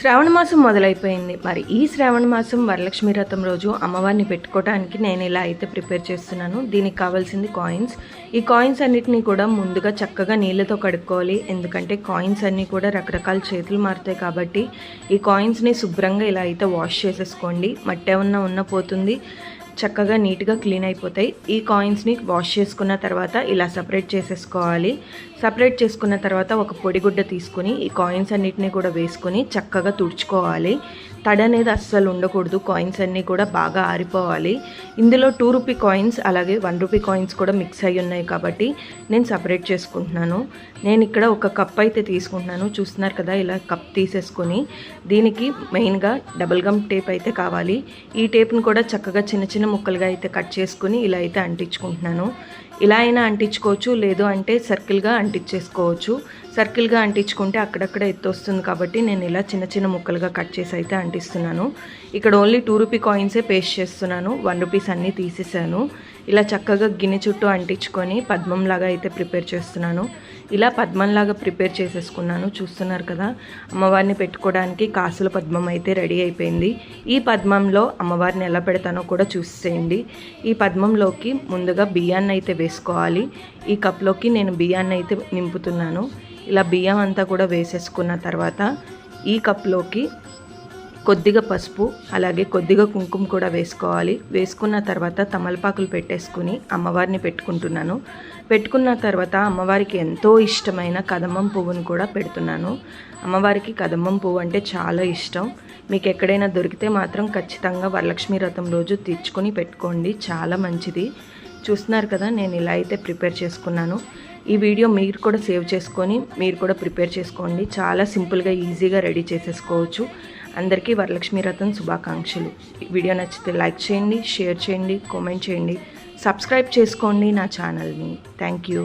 శ్రావణ మాసం మొదలైపోయింది. మరి ఈ శ్రావణ మాసం వరలక్ష్మి రథం రోజు అమ్మవారిని పెట్టుకోవడానికి నేను ఇలా అయితే ప్రిపేర్ చేస్తున్నాను. దీనికి కావాల్సింది కాయిన్స్. ఈ కాయిన్స్ అన్నిటినీ కూడా ముందుగా చక్కగా నీళ్ళతో కడుక్కోవాలి. ఎందుకంటే కాయిన్స్ అన్నీ కూడా రకరకాల చేతులు మారుతాయి కాబట్టి ఈ కాయిన్స్ని శుభ్రంగా ఇలా అయితే వాష్ చేసేసుకోండి. మట్టి ఏమన్నా ఉన్న పోతుంది చక్కగా నీట్గా క్లీన్ అయిపోతాయి. ఈ కాయిన్స్ని వాష్ చేసుకున్న తర్వాత ఇలా సపరేట్ చేసేసుకోవాలి. సపరేట్ చేసుకున్న తర్వాత ఒక పొడిగుడ్డ తీసుకుని ఈ కాయిన్స్ అన్నిటిని కూడా వేసుకొని చక్కగా తుడుచుకోవాలి. తడ అనేది అస్సలు ఉండకూడదు. కాయిన్స్ అన్నీ కూడా బాగా ఆరిపోవాలి. ఇందులో టూ రూపీ కాయిన్స్ అలాగే వన్ రూపీ కాయిన్స్ కూడా మిక్స్ అయి ఉన్నాయి కాబట్టి నేను సపరేట్ చేసుకుంటున్నాను. నేను ఇక్కడ ఒక కప్ అయితే తీసుకుంటున్నాను. చూస్తున్నారు కదా ఇలా కప్ తీసేసుకొని దీనికి మెయిన్గా డబుల్ గమ్ టేప్ అయితే కావాలి. ఈ టేప్ని కూడా చక్కగా చిన్న చిన్న ముక్కలుగా అయితే కట్ చేసుకుని ఇలా అయితే అంటించుకుంటున్నాను. ఇలా అయినా అంటించుకోవచ్చు లేదు అంటే సర్కిల్గా అంటించేసుకోవచ్చు. సర్కిల్గా అంటించుకుంటే అక్కడక్కడ ఎత్తు వస్తుంది కాబట్టి నేను ఇలా చిన్న చిన్న ముక్కలుగా కట్ చేసి అయితే అంటిస్తున్నాను. ఇక్కడ ఓన్లీ టూ రూపీ కాయిన్సే పేస్ట్ చేస్తున్నాను. వన్ రూపీస్ అన్నీ తీసేసాను. ఇలా చక్కగా గిన్నె చుట్టూ అంటించుకొని పద్మంలాగా అయితే ప్రిపేర్ చేస్తున్నాను. ఇలా పద్మంలాగా ప్రిపేర్ చేసేసుకున్నాను. చూస్తున్నారు కదా అమ్మవారిని పెట్టుకోవడానికి కాసుల పద్మం అయితే రెడీ అయిపోయింది. ఈ పద్మంలో అమ్మవారిని ఎలా పెడతానో కూడా చూసేయండి. ఈ పద్మంలోకి ముందుగా బియ్యాన్ని అయితే వేసుకోవాలి. ఈ కప్లోకి నేను బియ్యాన్ని అయితే నింపుతున్నాను. ఇలా బియ్యం అంతా కూడా వేసేసుకున్న తర్వాత ఈ కప్లోకి కొద్దిగా పసుపు అలాగే కొద్దిగా కుంకుమ కూడా వేసుకోవాలి. వేసుకున్న తర్వాత తమలపాకులు పెట్టేసుకుని అమ్మవారిని పెట్టుకుంటున్నాను. పెట్టుకున్న తర్వాత అమ్మవారికి ఎంతో ఇష్టమైన కదమ్మం పువ్వును కూడా పెడుతున్నాను. అమ్మవారికి కదమ్మం పువ్వు అంటే చాలా ఇష్టం. మీకు ఎక్కడైనా దొరికితే మాత్రం ఖచ్చితంగా వరలక్ష్మి రథం రోజు తెచ్చుకొని పెట్టుకోండి. చాలా మంచిది. చూస్తున్నారు కదా నేను ఇలా అయితే ప్రిపేర్ చేసుకున్నాను. ఈ వీడియో మీరు కూడా సేవ్ చేసుకొని మీరు కూడా ప్రిపేర్ చేసుకోండి. చాలా సింపుల్గా ఈజీగా రెడీ చేసేసుకోవచ్చు. అందరికీ వరలక్ష్మి రథం శుభాకాంక్షలు. వీడియో నచ్చితే లైక్ చేయండి షేర్ చేయండి కామెంట్ చేయండి సబ్స్క్రైబ్ చేసుకోండి నా ఛానల్ని. Thank you.